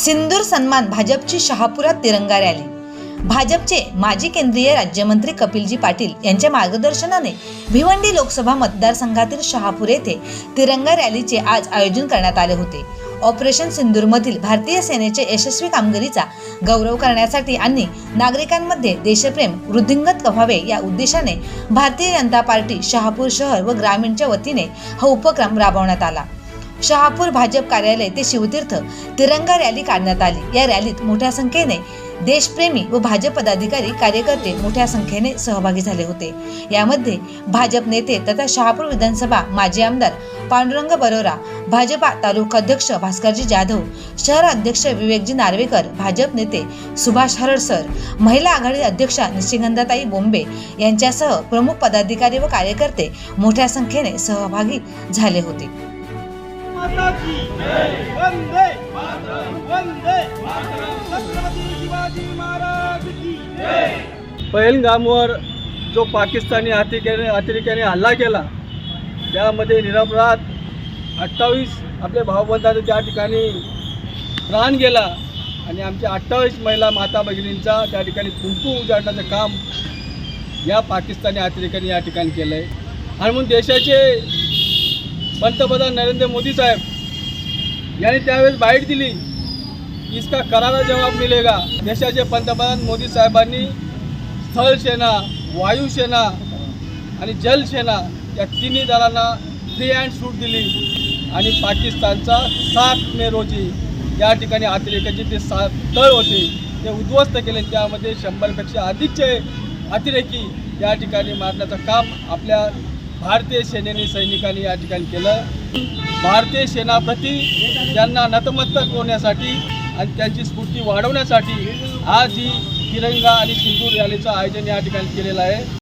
सिंदूर सन्मान भाजपची शहापुरात तिरंगा रॅली. भाजपचे माजी केंद्रीय राज्यमंत्री कपिलजी पाटील यांच्या मार्गदर्शनाने भिवंडी लोकसभा मतदारसंघातील शहापूर येथे तिरंगा रॅलीचे आज आयोजन करण्यात आले होते. ऑपरेशन सिंदूरमधील भारतीय सेनेचे यशस्वी कामगिरीचा गौरव करण्यासाठी आणि नागरिकांमध्ये देशप्रेम वृद्धिंगत व्हावे या उद्देशाने भारतीय जनता पार्टी शहापूर शहर व ग्रामीणच्या वतीने हा उपक्रम राबवण्यात आला. शहापूर भाजप कार्यालय ते शिवतीर्थ तिरंगा रॅली काढण्यात आली. या रॅलीत मोठ्या संख्येने देशप्रेमी व भाजप पदाधिकारी कार्यकर्ते मोठ्या संख्येने सहभागी झाले होते. यामध्ये भाजप नेते तथा शहापूर विधानसभा माजी आमदार पांडुरंग बरोरा भाजपा तालुका अध्यक्ष भास्करजी जाधव शहर अध्यक्ष विवेकजी नार्वेकर भाजप नेते सुभाष हरडसर महिला आघाडी अध्यक्षा निशिगंधाताई बोंबे यांच्यासह प्रमुख पदाधिकारी व कार्यकर्ते मोठ्या संख्येने सहभागी झाले होते. माता की वंदे। वंदे। छत्रपती शिवाजी महाराज की पहिलगामवर जो पाकिस्तानी अतिरेक्याने अतिरेक्याने हल्ला केला त्यामध्ये निरपराध अठ्ठावीस आपले भावबंधाचे त्या ठिकाणी प्राण गेला आणि आमच्या अठ्ठावीस महिला माता भगिनींचा त्या ठिकाणी कुंकू उजाडण्याचं काम या पाकिस्तानी अतिरेक्याने या ठिकाणी केलं आहे आणि म्हणून देशाचे पंतप्रधान नरेंद्र मोदी साहेब यांनी त्यावेळेस बाईट दिली. इसका करारा जवाब मिलेगा. देशाचे पंतप्रधान मोदी साहेबांनी स्थळ सेना वायुसेना आणि जलसेना या तिन्ही दलांना फ्री अँड सूट दिली. आणि पाकिस्तानचा सात मे रोजी या ठिकाणी अतिरेकाचे ते सात तळ होते. ते उद्ध्वस्त केले. त्यामध्ये शंभरपेक्षा अधिकचे अतिरेकी या ठिकाणी मारण्याचं काम आपल्या भारतीय सेनेने सैनिकांनी या ठिकाणी केलं. भारतीय सेनाप्रती त्यांना नतमस्तक होण्यासाठी आणि त्यांची स्फूर्ती वाढवण्यासाठी आज ही तिरंगा आणि सिंदूर रॅलीचं आयोजन या ठिकाणी केलेलं आहे.